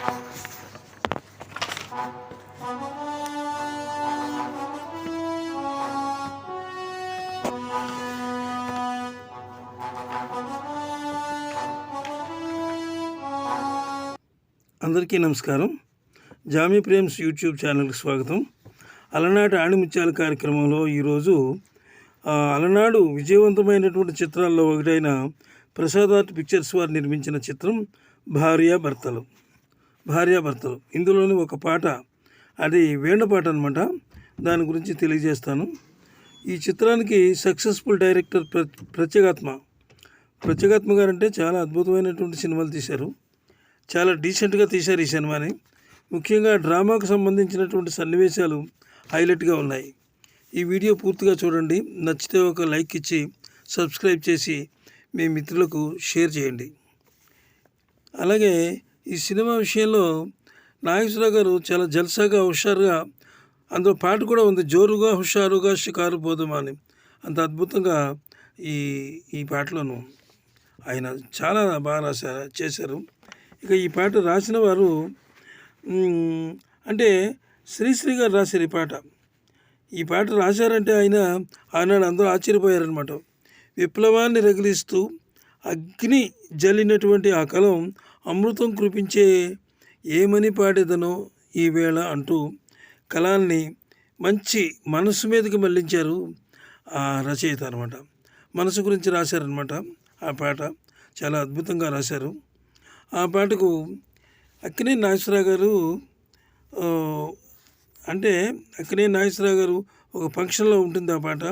అందరికీ నమస్కారం. Jamie Prem's YouTube ఛానల్కి స్వాగతం. అలనాటి ఆణిముత్యాల కార్యక్రమంలో ఈరోజు అలనాడు విజయవంతమైనటువంటి చిత్రాల్లో ఒకటైన ప్రసాద్ ఆర్ట్ పిక్చర్స్ వారు నిర్మించిన చిత్రం భార్య భర్తలు. భార్యాభర్తలు. ఇందులోని ఒక పాట అది వేణ పాట అనమాట దాని గురించి తెలియజేస్తాను. ఈ చిత్రానికి సక్సెస్ఫుల్ డైరెక్టర్ ప్ర ప్రత్యేగాత్మ. ప్రత్యేగాత్మ గారు అంటే చాలా అద్భుతమైనటువంటి సినిమాలు తీశారు. చాలా డీసెంట్గా తీశారు ఈ సినిమాని. ముఖ్యంగా డ్రామాకు సంబంధించినటువంటి సన్నివేశాలు హైలైట్గా ఉన్నాయి. ఈ వీడియో పూర్తిగా చూడండి. నచ్చితే ఒక లైక్ ఇచ్చి సబ్స్క్రైబ్ చేసి మీ మిత్రులకు షేర్ చేయండి. అలాగే ఈ సినిమా విషయంలో నాగేశ్వరరావు గారు చాలా జల్సాగా హుషారుగా అందులో పాట కూడా ఉంది జోరుగా హుషారుగా షికారు పోదామా అని అంత అద్భుతంగా ఈ ఈ పాటలోను ఆయన చాలా బాగా రాశారు చేశారు. ఇక ఈ పాట రాసిన వారు అంటే శ్రీశ్రీ గారు రాశారు ఈ పాట. ఈ పాట రాశారంటే ఆయన ఆనాడు అందరూ ఆశ్చర్యపోయారనమాట విప్లవాన్ని రగిలిస్తూ అగ్ని జల్లినటువంటి ఆ కలం అమృతం కురిపించే ఏమని పాడేదనో ఈ వేళ అంటూ కళాన్ని మంచి మనసు మీదకి మళ్ళించారు ఆ రచయిత అనమాట మనసు గురించి రాశారనమాట ఆ పాట. చాలా అద్భుతంగా రాశారు. ఆ పాటకు అక్కినే నాగేశ్వరరావు గారు అంటే అక్కినే నాగేశ్వరరావు గారు ఒక ఫంక్షన్లో ఉంటుంది ఆ పాట.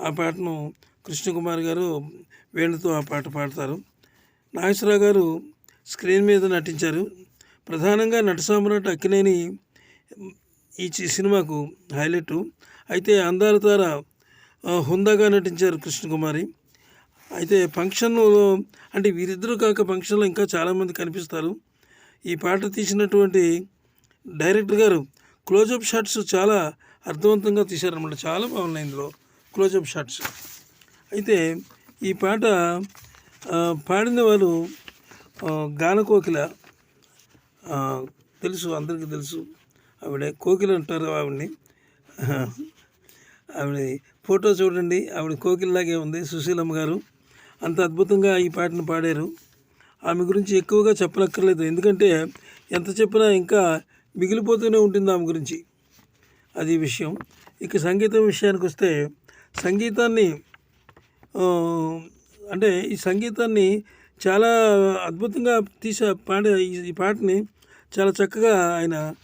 ఆ పాటను కృష్ణకుమార్ గారు వేణుతో ఆ పాట పాడతారు. నాగేశ్వరరావు గారు స్క్రీన్ మీద నటించారు. ప్రధానంగా నటసామ్రాట్ అక్కినేని ఈ సినిమాకు హైలైట్. అయితే అందాల తార హుందాగా నటించారు కృష్ణకుమారి. అయితే ఫంక్షన్లో అంటే వీరిద్దరూ కాక ఫంక్షన్లో ఇంకా చాలామంది కనిపిస్తారు. ఈ పాట తీసినటువంటి డైరెక్టర్ గారు క్లోజప్ షాట్స్ చాలా అర్థవంతంగా తీశారనమాట చాలా బాగున్నాయి ఇందులో క్లోజప్ షాట్స్. అయితే ఈ పాట పాడిన వారు గానకోకిల తెలుసు అందరికీ తెలుసు. ఆవిడ కోకిల అంటారు ఆవిడని. ఆవిడ ఫోటో చూడండి ఆవిడ కోకిల్లాగే ఉంది సుశీలమ్మ గారు. అంత అద్భుతంగా ఈ పాటను పాడారు. ఆమె గురించి ఎక్కువగా చెప్పనక్కర్లేదు ఎందుకంటే ఎంత చెప్పినా ఇంకా మిగిలిపోతూనే ఉంటుంది ఆమె గురించి. అది విషయం. ఇక సంగీతం విషయానికి వస్తే సంగీతాన్ని అంటే ఈ సంగీతాన్ని చాలా అద్భుతంగా తీసే పాట ఈ- పాటని చాలా చక్కగా ఆయన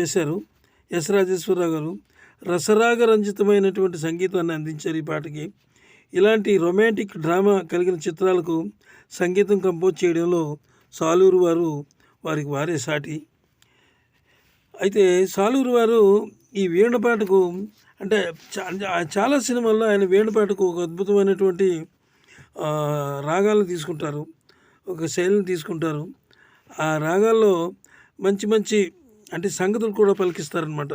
చేశారు. ఎస్ రాజేశ్వరరావు గారు. రసరాగ రంజితమైనటువంటి సంగీతాన్ని అందించారు ఈ పాటకి. ఇలాంటి రొమాంటిక్ డ్రామా కలిగిన చిత్రాలకు సంగీతం కంపోజ్ చేయడంలో సాలూరు వారు వారికి వారే సాటి. అయితే సాలూరు వారు ఈ వేణుపాటకు అంటే చాలా సినిమాల్లో ఆయన వేణుపాటకు ఒక అద్భుతమైనటువంటి రాగాలను తీసుకుంటారు. ఒక శైలిని తీసుకుంటారు. ఆ రాగాల్లో మంచి మంచి అంటే సంగతులు కూడా పలికిస్తారనమాట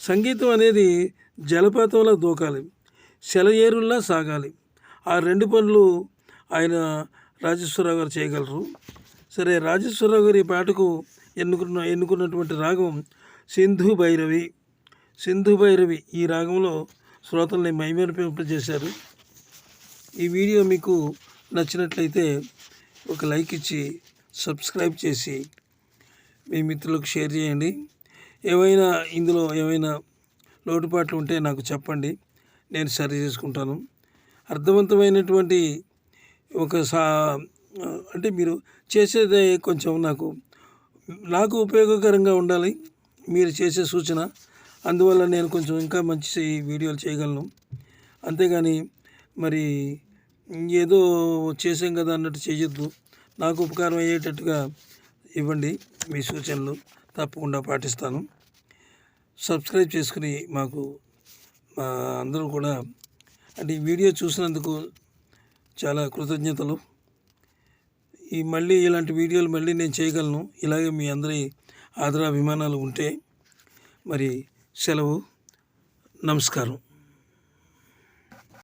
సంగీతం అనేది జలపాతంలా దూకాలి. సెలయేరుల్లా సాగాలి. ఆ రెండు పనులు ఆయన రాజేశ్వరరావు గారు చేయగలరు. సరే రాజేశ్వరరావు గారు ఈ పాటకు ఎన్నుకున్న ఎన్నుకున్నటువంటి రాగం సింధు భైరవి. సింధు భైరవి ఈ రాగంలో శ్రోతల్ని మైమరిపింపజేశారు ఈ వీడియో మీకు నచ్చినట్లయితే ఒక లైక్ ఇచ్చి సబ్స్క్రైబ్ చేసి మీ మిత్రులకు షేర్ చేయండి. ఏవైనా ఇందులో ఏమైనా లోటుపాట్లు ఉంటే నాకు చెప్పండి. నేను సరి చేసుకుంటాను. అర్థవంతమైనటువంటి ఒక సా అంటే మీరు చేసేదే కొంచెం నాకు నాకు ఉపయోగకరంగా ఉండాలి. మీరు చేసే సూచన. అందువల్ల నేను కొంచెం ఇంకా మంచి వీడియోలు చేయగలను. అంతేగాని మరి ఏదో చేసాం కదా అన్నట్టు చేయొద్దు. నాకు ఉపకారం అయ్యేటట్టుగా ఇవ్వండి మీ సూచనలు. తప్పకుండా పాటిస్తాను. సబ్స్క్రైబ్ చేసుకుని మాకు మా అందరూ కూడా అంటే ఈ వీడియో చూసినందుకు చాలా కృతజ్ఞతలు. ఈ మళ్ళీ ఇలాంటి వీడియోలు మళ్ళీ నేను చేయగలను. ఇలాగే మీ అందరి ఆదరాభిమానాలు ఉంటే మరి సెలవు. నమస్కారం.